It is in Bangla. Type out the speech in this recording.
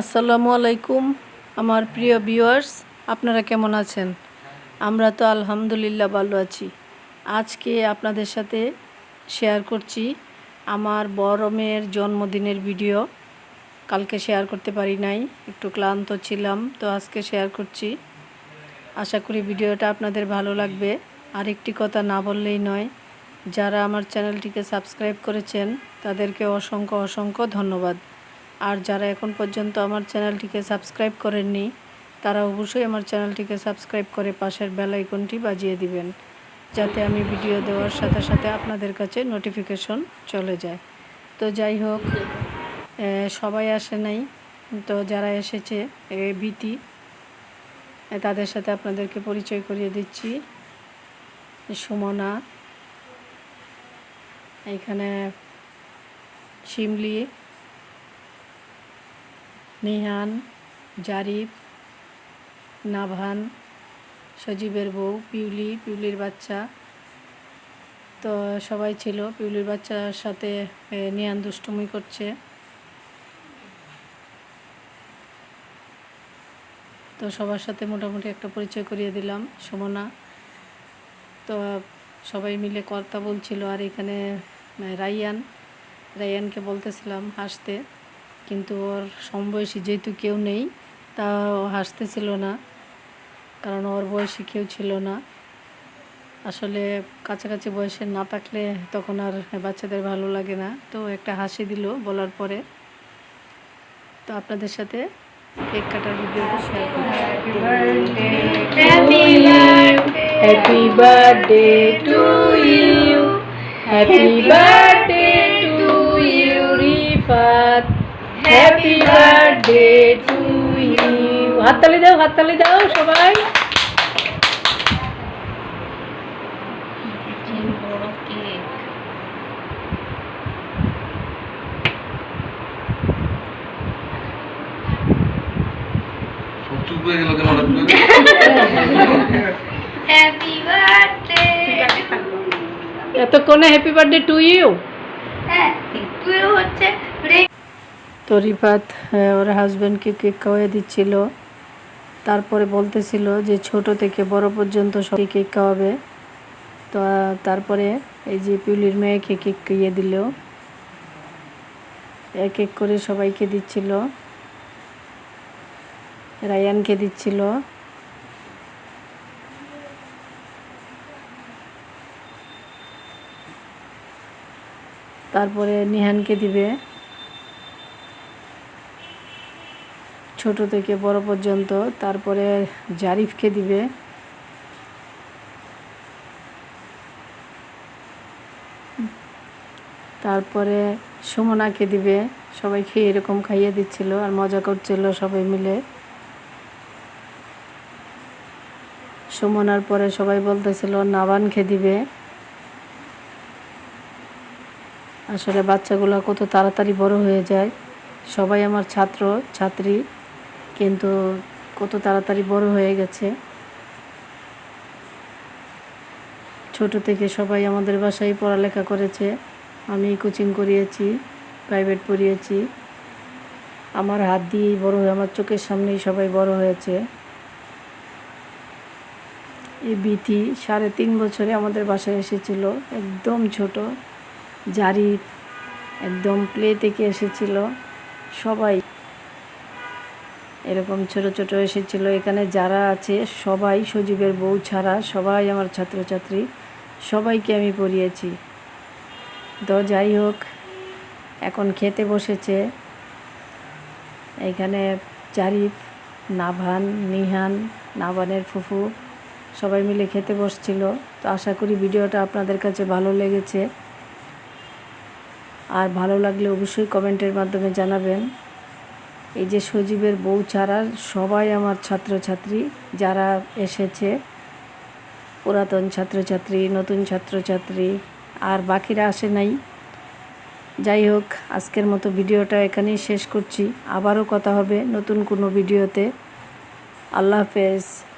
আসসালামু আলাইকুম, আমার প্রিয় ভিউয়ার্স, আপনারা কেমন আছেন? আমরা তো আলহামদুলিল্লাহ ভালো আছি। আজকে আপনাদের সাথে শেয়ার করছি আমার বড় মেয়ের জন্মদিনের ভিডিও কালকে শেয়ার করতে পারি নাই, একটু ক্লান্ত ছিলাম, তো আজকে শেয়ার করছি। আশা করি ভিডিওটা আপনাদের ভালো লাগবে। আর একটি কথা না বললেই নয়, যারা আমার চ্যানেলটিকে সাবস্ক্রাইব করেছেন, তাদেরকে অসংখ্য অসংখ্য ধন্যবাদ। আর যারা এখন পর্যন্ত আমার চ্যানেলটিকে সাবস্ক্রাইব করেননি, তারা অবশ্যই আমার চ্যানেলটিকে সাবস্ক্রাইব করে পাশের বেল আইকনটি বাজিয়ে দিবেন, যাতে আমি ভিডিও দেওয়ার সাথে সাথে আপনাদের কাছে নোটিফিকেশন চলে যায়। তো যাই হোক সবাই আসে নাই। তো যারা এসেছে ভীতি তাদের সাথে আপনাদেরকে পরিচয় করিয়ে দিচ্ছি। সুমনা, এখানে শিমলি নিহান, জারিফ, নাভান, সজীবের বউ, পিউলি, পিউলির বাচ্চা। তো সবাই ছিল, পিউলির বাচ্চার সাথে নিহান দুষ্টুমি করছে। তো সবার সাথে মোটামুটি একটা পরিচয় করিয়ে দিলাম, সুমনা। তো সবাই মিলে কথা বলছিল, আর এখানে রাইয়ান। রাইয়ানকে বলতেছিলাম হাসতে। কিন্তু ওর সমবয়সী যেহেতু কেউ নেই তা ও হাসতেছিল না। কারণ ওর বয়সী কেউ ছিল না। আসলে কাছাকাছি বয়সের না থাকলে তখন আর বাচ্চাদের ভালো লাগে না। তো একটা হাসি দিল বলার পরে। তো আপনাদের সাথে কেক কাটার ভিডিওটা share you, Rifat. Happy birthday to you. হাততালি দাও হাততালি দাও সবাই চুপ হয়ে গেল কেন হঠাৎ হ্যাপি বার্থডে এতক্ষণে হ্যাপি বার্থডে টু ইউ হ্যাঁ হচ্ছে তো রিফাত ওর হাজব্যান্ডকে কেক খাওয়াই দিচ্ছিল। তারপরে বলতেছিল যে ছোট থেকে বড় পর্যন্ত সবাই কেক খাওয়াবে। তো তারপরে এই যে পিউলির মেয়েকে কেক খাইয়ে দিল। এক এক করে সবাইকে দিচ্ছিল। রায়ানকে দিচ্ছিল। তারপরে নিহানকে দিবে। ছোট থেকে বড় পর্যন্ত, তারপরে জারিফকে দিবে। তারপরে সুমনাকে দিবে। সবাই খেয়ে এরকম খাইয়ে দিচ্ছিল আর মজা করছিল সবাই মিলে। সুমনার পরে সবাই বলতেছিল, নাবানকে দিবে। আসলে বাচ্চাগুলো কত তাড়াতাড়ি বড় হয়ে যায়। সবাই আমার ছাত্র, ছাত্রী। কিন্তু কত তাড়াতাড়ি বড় হয়ে গেছে। ছোট থেকে সবাই আমাদের বাসায় পড়ালেখা করেছে। আমি কোচিং করিয়েছি, প্রাইভেট পড়িয়েছি। আমার হাত দিয়েই বড় হয়ে, আমার চোখের সামনেই সবাই বড় হয়েছে। এই বিথি সাড়ে তিন বছরে আমাদের বাসায় এসেছিল, একদম ছোট। জারি একদম প্লে থেকে এসেছিল। সবাই এরকম ছোট ছোট এসেছিল। এখানে যারা আছে, সবাই সজীবের বউ ছাড়া, সবাই আমার ছাত্রছাত্রী। সবাইকে আমি পড়িয়েছি। তো যাই হোক, এখন খেতে বসেছে। এখানে জারিফ নাভান, নিহান, নাভানের ফুফু, সবাই মিলে খেতে বসছিল। তো আশা করি ভিডিওটা আপনাদের কাছে ভালো লেগেছে। আর ভালো লাগলে অবশ্যই কমেন্টের মাধ্যমে জানাবেন। এই যে সজীবের বউ ছাড়া সবাই আমার ছাত্রছাত্রী যারা এসেছে, পুরাতন ছাত্রছাত্রী, নতুন ছাত্রছাত্রী, আর বাকিরা আসে নাই। যাই হোক, আজকের মতো ভিডিওটা এখানেই শেষ করছি। আবারও কথা হবে নতুন কোনো ভিডিওতে। আল্লাহ হাফেজ।